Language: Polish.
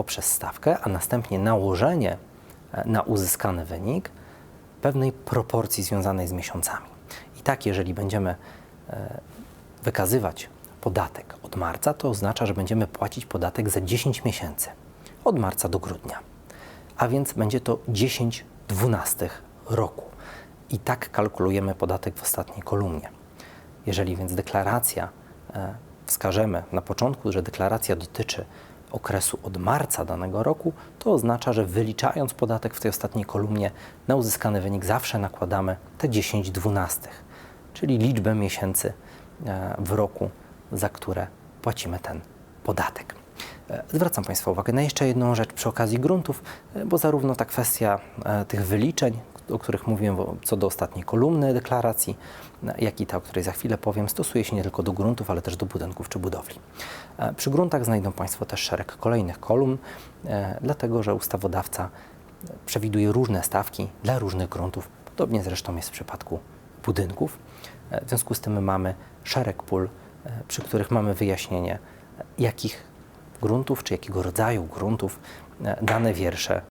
poprzez stawkę, a następnie nałożenie e, na uzyskany wynik pewnej proporcji związanej z miesiącami. I tak, jeżeli będziemy e, wykazywać podatek od marca, to oznacza, że będziemy płacić podatek za 10 miesięcy, od marca do grudnia. A więc będzie to 10 dwunastych roku. I tak kalkulujemy podatek w ostatniej kolumnie. Jeżeli więc deklaracja, e, wskażemy na początku, że deklaracja dotyczy okresu od marca danego roku, to oznacza, że wyliczając podatek w tej ostatniej kolumnie, na uzyskany wynik zawsze nakładamy te 10 dwunastych, czyli liczbę miesięcy e, w roku, za które płacimy ten podatek. E, Zwracam Państwa uwagę na jeszcze jedną rzecz przy okazji gruntów, e, bo zarówno ta kwestia tych wyliczeń, o których mówiłem co do ostatniej kolumny deklaracji, e, jak i ta, o której za chwilę powiem, stosuje się nie tylko do gruntów, ale też do budynków czy budowli. E, Przy gruntach znajdą Państwo też szereg kolejnych kolumn, e, dlatego że ustawodawca przewiduje różne stawki dla różnych gruntów. Podobnie zresztą jest w przypadku budynków. E, W związku z tym mamy szereg pól, e, przy których mamy wyjaśnienie, e, jakich gruntów czy jakiego rodzaju gruntów e, dane wiersze